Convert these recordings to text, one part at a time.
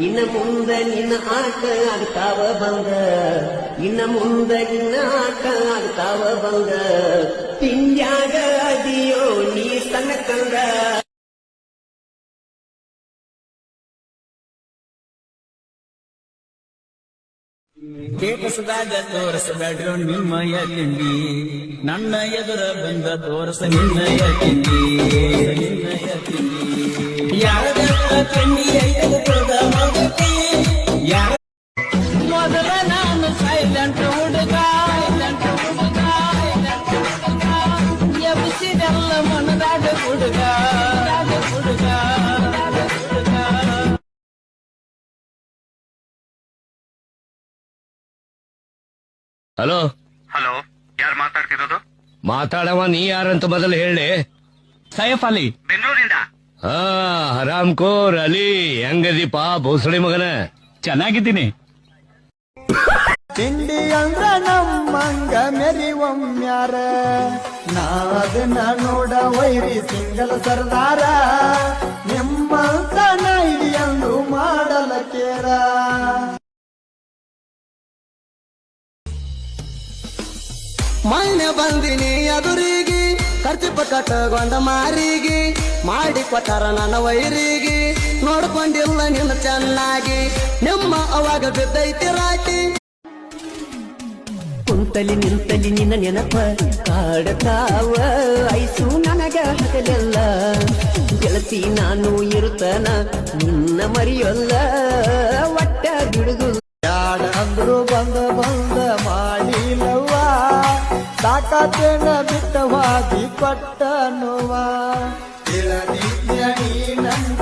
ಇನ್ನ ಮುಂದ ನಿನ್ನ ಆಟ ಆಗ್ತಾವ ಬಂದ ಇನ್ನ ಮುಂದ ನಿನ್ನ ಆಟ ಆಗ್ತಾವ ಬಂದ ತಿಂಡ್ಯಾಗ ಅದಿಯೋ ನೀ ಸಣ್ಣ ಕಂದ ಕೇಳಿಸದಾಗ ತೋರಿಸಬೇಡ್ರು ನಿಮ್ಮಯ ತಿಂಡಿ ನನ್ನ ಎದುರ ಬಂದ ತೋರಿಸ ನಿನ್ನಯ ತಿಂಡಿ ನಿನ್ನಯ ತಿಂಡಿ ಯಾರ ತಿಂಡಿ ಎದುರದ ಹಲೋ? ಹಲೋ ಯಾರು ಮಾತಾಡ್ತಿರೋದು? ಮಾತಾಡವ ನೀ ಯಾರಂತ ಮೊದಲು ಹೇಳಿ. ಸೈಫ್ ಅಲಿ. ಬೆಂಗಳೂರಿಂದ? ಹಾ ಹರಾಮ್ ಕೋರ್ ಅಲಿ ಹೆಂಗದೀಪ ಭೋಸಳಿ ಮಗನ. ಚೆನ್ನಾಗಿದ್ದೀನಿ. ತಿಂಡಿ ಅಂದ್ರ ನಮ್ಮಂಗ ಮೆರಿವಮ್ಯಾರ ಒಮ್ಮ್ಯಾರ ನಾದನ ನೋಡ ವೈರಿ ಸಿಂಗಲ್ ಸರ್ದಾರ. ನಿಮ್ಮ ನೈಡಿ ಇಡಿಯಂದು ಮಾಡಲ ಕೇರ ಮೊನ್ನೆ ಬಂದಿನಿ ಎದುರಿಗೆ ಖರ್ಚಿಪ ಕಟ್ಟಗೊಂಡ ಮಾರಿಗೆ ಮಾಡಿ ಕೊಟ್ಟಾರ ನನ್ನ ವೈರಿಗೆ. ನೋಡ್ಕೊಂಡಿಲ್ಲ ನಿನ್ನ ಚೆನ್ನಾಗಿ ನಿಮ್ಮ ಅವಾಗ ಬಿದ್ದೈತಿ ರಾಟಿ. ಕುಂತಲಿ ನಿಂತಲಿ ನಿನ್ನ ನೆನಪ ಕಾಡತಾವ. ಐಸು ನನಗ ಹಗಲೆಲ್ಲ ಗೆಳತಿ ನಾನು ಇರುತ್ತನ ನಿನ್ನ ಮರಿಯಲ್ಲ. ಒಟ್ಟ ಬಿಡುದು ಯಾಡ ಅಂದ್ರು ಬಂದ ಬಂದ ಸಾಕಾತೇನ ಬಿಟ್ಟವಾಗಿ ಕೊಟ್ಟ ನೋವ ಇಳದಿದ್ಯ ನೀ ನನ್ನ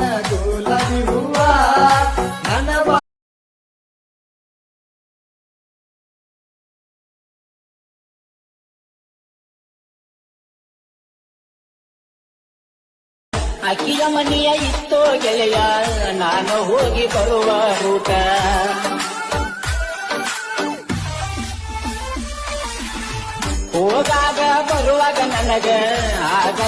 ಅಕ್ಕಿಯ ಮನೆಯ ಇತ್ತೋ ಗೆಳೆಯ, ನಾನು ಹೋಗಿ ಬರುವ ಊಟ ಹೋಗಾಗ ಬರುವಾಗ ನನಗ ಆಗ